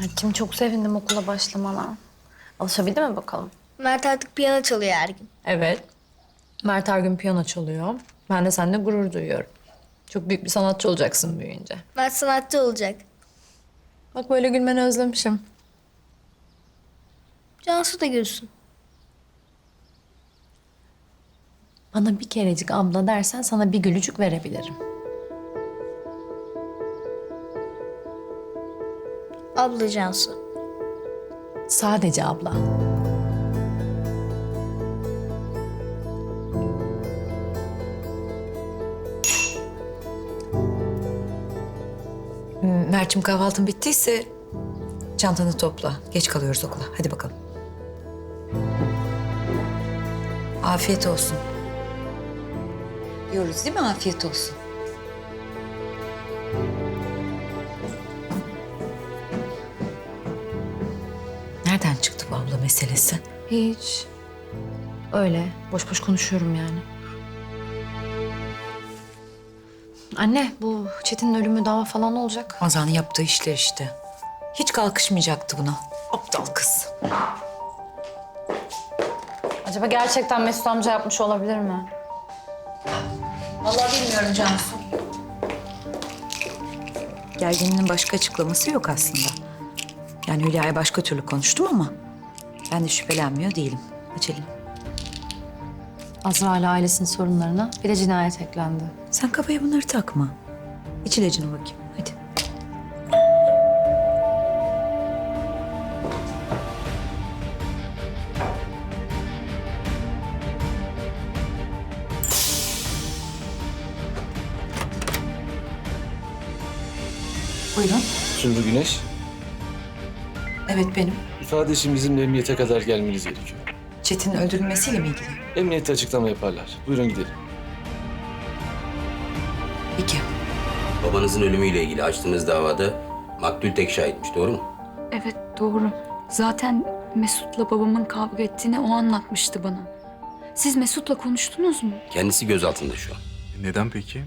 Mert'cim çok sevindim okula başlamana. Alışabildi mi bakalım? Mert artık piyano çalıyor her gün. Evet. Mert her gün piyano çalıyor. Ben de seninle gurur duyuyorum. Çok büyük bir sanatçı olacaksın büyüyünce. Mert sanatçı olacak. Bak böyle gülmeni özlemişim. Cansu da gülsün. Bana bir kerecik abla dersen sana bir gülücük verebilirim. Abla Cansu. Sadece abla. Hmm, Mert'cim kahvaltın bittiyse çantanı topla. Geç kalıyoruz okula. Hadi bakalım. Afiyet olsun. Yiyoruz değil mi? Afiyet olsun. Meselesi? Hiç. Öyle. Boş boş konuşuyorum yani. Anne bu Çetin'in ölümü dava falan olacak. Azan'ın yaptığı işler işte. Hiç kalkışmayacaktı buna. Aptal kız. Acaba gerçekten Mesut amca yapmış olabilir mi? Vallahi bilmiyorum Cansu. Gerginliğin başka açıklaması yok aslında. Yani Hülya'ya başka türlü konuştum ama ben de şüphelenmiyor değilim. Açalım. Azra ile ailesinin sorunlarına bir de cinayet eklendi. Sen kafaya bunları takma. İç ilacına bakayım. Hadi. Buyurun. Sümrü Güneş, Evet benim. İfade için bizimle emniyete kadar gelmeniz gerekiyor. Çetin'in öldürülmesiyle mi ilgili? Emniyette açıklama yaparlar. Buyurun gidelim. Peki. Babanızın ölümüyle ilgili açtığınız davada maktul tek şahitmiş, doğru mu? Evet doğru. Zaten Mesut'la babamın kavga ettiğini o anlatmıştı bana. Siz Mesut'la konuştunuz mu? Kendisi gözaltında şu an. Neden peki?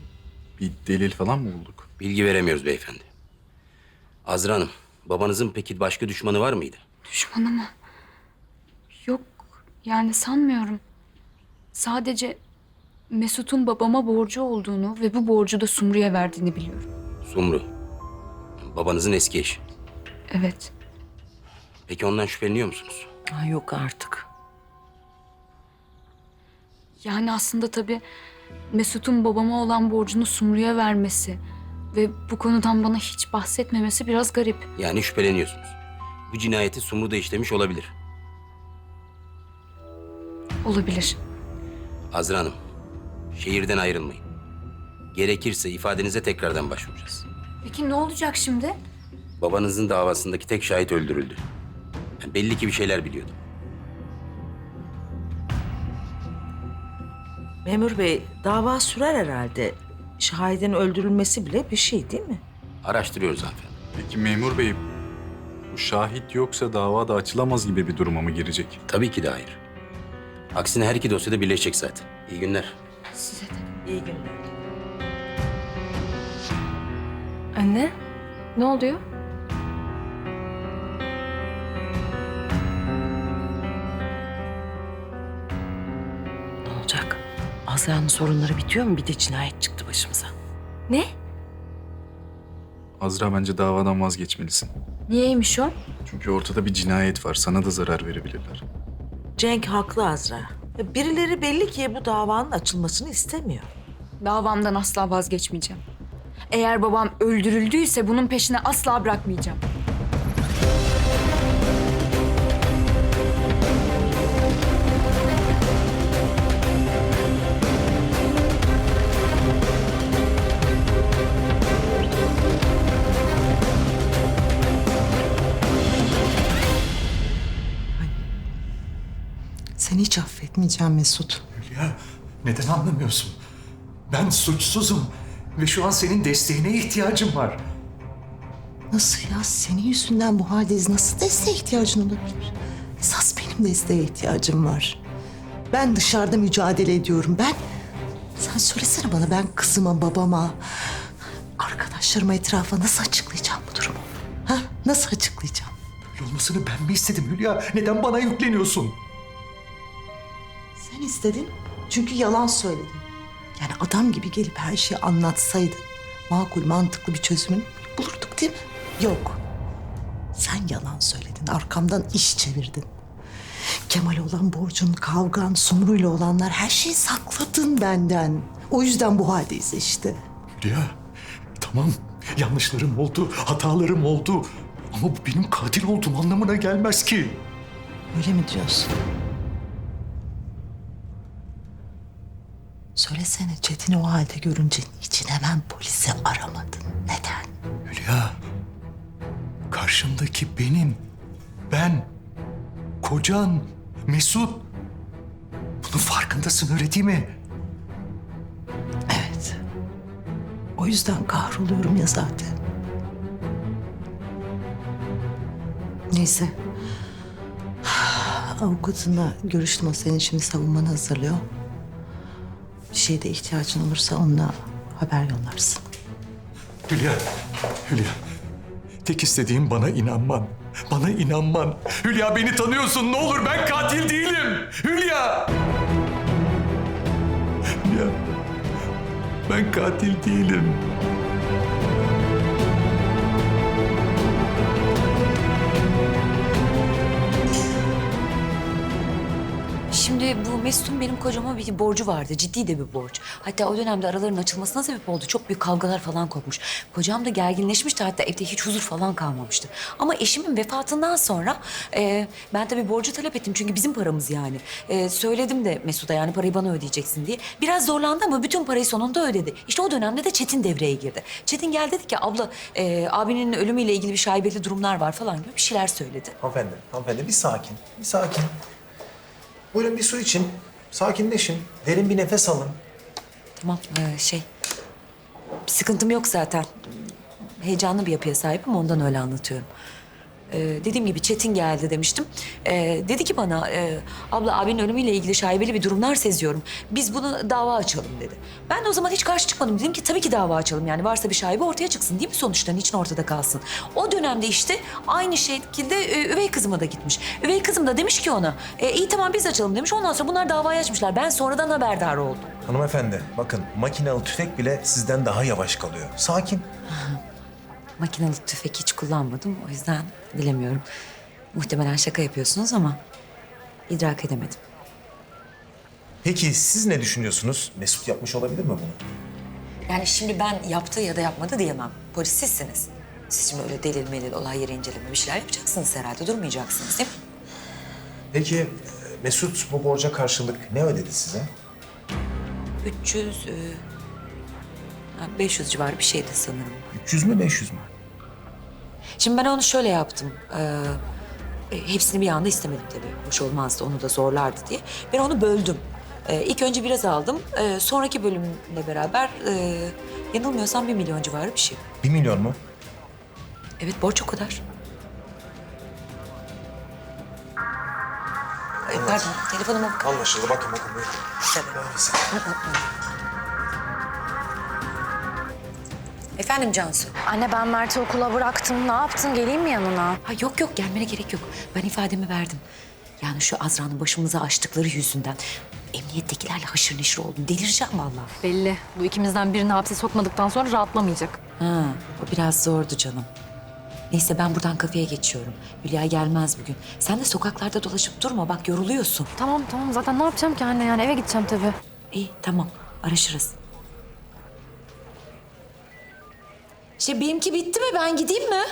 Bir delil falan mı bulduk? Bilgi veremiyoruz beyefendi. Azra Hanım, babanızın peki başka düşmanı var mıydı? Düşmanı mı? Yok yani sanmıyorum. Sadece Mesut'un babama borcu olduğunu ve bu borcu da Sumru'ya verdiğini biliyorum. Sumru. Babanızın eski eşi. Evet. Peki ondan şüpheleniyor musunuz? Aa, yok artık. Yani aslında tabii Mesut'un babama olan borcunu Sumru'ya vermesi ve bu konudan bana hiç bahsetmemesi biraz garip. Yani şüpheleniyorsunuz. Bu cinayeti Sumru da işlemiş olabilir. Olabilir. Azra Hanım, şehirden ayrılmayın. Gerekirse ifadenize tekrardan başvuracağız. Peki ne olacak şimdi? Babanızın davasındaki tek şahit öldürüldü. Yani belli ki bir şeyler biliyordu. Memur bey, dava sürer herhalde. Şahidin öldürülmesi bile bir şey değil mi? Araştırıyoruz hanımefendi. Peki memur bey, bu şahit yoksa dava da açılamaz gibi bir duruma mı girecek? Tabii ki de hayır. Aksine her iki dosyada birleşecek zaten. İyi günler. Size de. İyi günler. Anne ne oluyor? Ne olacak? Azra'nın sorunları bitiyor mu? Bir de cinayet çıktı başımıza. Ne? Azra bence davadan vazgeçmelisin. Niyeymiş o? Çünkü ortada bir cinayet var. Sana da zarar verebilirler. Cenk haklı Azra. Ya Birileri belli ki bu davanın açılmasını istemiyor. Davamdan asla vazgeçmeyeceğim. Eğer babam öldürüldüyse bunun peşine asla bırakmayacağım. Seni hiç affetmeyeceğim Mesut. Ya neden anlamıyorsun? Ben suçsuzum ve şu an senin desteğine ihtiyacım var. Nasıl ya? Senin yüzünden bu haldeyiz. Nasıl desteğe ihtiyacın olabilir? Esas benim desteğe ihtiyacım var. Ben dışarıda mücadele ediyorum. Ben... Sen söylesene bana ben kızıma, babama, arkadaşlarıma, etrafa nasıl açıklayacağım bu durumu? Ha? Nasıl açıklayacağım? Böyle olmasını ben mi istedim Hülya? Neden bana yükleniyorsun? Sen istedin çünkü yalan söyledin. Yani adam gibi gelip her şeyi anlatsaydın makul mantıklı bir çözümünü bulurduk değil mi? Yok. Sen yalan söyledin. Arkamdan iş çevirdin. Kemal olan borcun, kavgan, Sumru'yla olanlar her şeyi sakladın benden. O yüzden bu haldeyiz işte. Hülya, tamam yanlışlarım oldu, hatalarım oldu. Ama bu benim katil olduğum anlamına gelmez ki. Öyle mi diyorsun? Söylesene Çetin'i o halde görünce niçin hemen polisi aramadın? Neden? Hülya, karşımdaki benim, ben, kocan, Mesut. Bunun farkındasın öyle değil mi? Evet. O yüzden kahroluyorum ya zaten. Neyse. Avukatınla görüştüm o senin şimdi savunmanı hazırlıyor. Bir şeyde ihtiyacın olursa onunla haber yollarsın. Hülya, Hülya. Tek istediğim bana inanman. Bana inanman. Hülya beni tanıyorsun ne olur ben katil değilim. Hülya. Hülya. Ben katil değilim. Şimdi bu Mesut'un benim kocama bir borcu vardı. Ciddi de bir borç. Hatta o dönemde araların açılmasına sebep oldu. Çok büyük kavgalar falan kopmuş. Kocam da gerginleşmişti. Hatta evde hiç huzur falan kalmamıştı. Ama eşimin vefatından sonra e, ben tabii borcu talep ettim. Çünkü bizim paramız yani. E, söyledim de Mesut'a yani parayı bana ödeyeceksin diye. Biraz zorlandı ama bütün parayı sonunda ödedi. İşte o dönemde de Çetin devreye girdi. Çetin geldi dedi ki abla e, abinin ölümüyle ilgili bir şaibeli durumlar var falan gibi bir şeyler söyledi. Hanımefendi, hanımefendi bir sakin, bir sakin. Buyurun bir su için. Sakinleşin. Derin bir nefes alın. Tamam ee, şey bir sıkıntım yok zaten. Heyecanlı bir yapıya sahibim ondan öyle anlatıyorum. Ee, dediğim gibi Çetin geldi demiştim. Ee, dedi ki bana e, abla abinin ölümüyle ilgili şaibeli bir durumlar seziyorum. Biz bunu dava açalım dedi. Ben de o zaman hiç karşı çıkmadım. Dedim ki tabii ki dava açalım. Yani varsa bir şaibe ortaya çıksın değil mi sonuçta? Niçin ortada kalsın? O dönemde işte aynı şekilde e, üvey kızıma da gitmiş. Üvey kızım da demiş ki ona e, iyi tamam biz açalım demiş. Ondan sonra bunlar davayı açmışlar. Ben sonradan haberdar oldum. Hanımefendi, bakın makinalı tüfek bile sizden daha yavaş kalıyor. Sakin. Makinalı tüfek hiç kullanmadım. O yüzden bilemiyorum. Muhtemelen şaka yapıyorsunuz ama idrak edemedim. Peki siz ne düşünüyorsunuz? Mesut yapmış olabilir mi bunu? Yani şimdi ben yaptı ya da yapmadı diyemem. Polis sizsiniz. Siz şimdi öyle delil melil olay yeri inceleme bir şeyler yapacaksınız herhalde. Durmayacaksınız değil mi? Peki e, Mesut bu borca karşılık ne ödedi size? 300, e, ha, 500 civarı bir şeydi sanırım. 300 mü 500 mü? Şimdi ben onu şöyle yaptım. Ee, e, hepsini bir anda istemedim tabii. Hoş olmazdı, onu da zorlardı diye. Ben onu böldüm. Ee, ilk önce biraz aldım. Ee, sonraki bölümle beraber e, yanılmıyorsam bir milyon civarı bir şey. Bir milyon mu? Evet, borç o kadar. Ay, pardon, telefonuma bak. Anlaşıldı. Bakın bakın buyurun. Efendim Cansu? Anne ben Mert'i okula bıraktım. Ne yaptın? Geleyim mi yanına? Ha yok yok gelmene gerek yok. Ben ifademi verdim. Yani şu Azra'nın başımıza açtıkları yüzünden emniyettekilerle haşır neşir oldum. Delireceğim vallahi. Belli. Bu ikimizden birini hapse sokmadıktan sonra rahatlamayacak. Ha, o biraz zordu canım. Neyse ben buradan kafeye geçiyorum. Hülya gelmez bugün. Sen de sokaklarda dolaşıp durma bak yoruluyorsun. Tamam tamam zaten ne yapacağım ki anne yani eve gideceğim tabii. İyi tamam araşırız. Şey benimki bitti mi ben gideyim mi?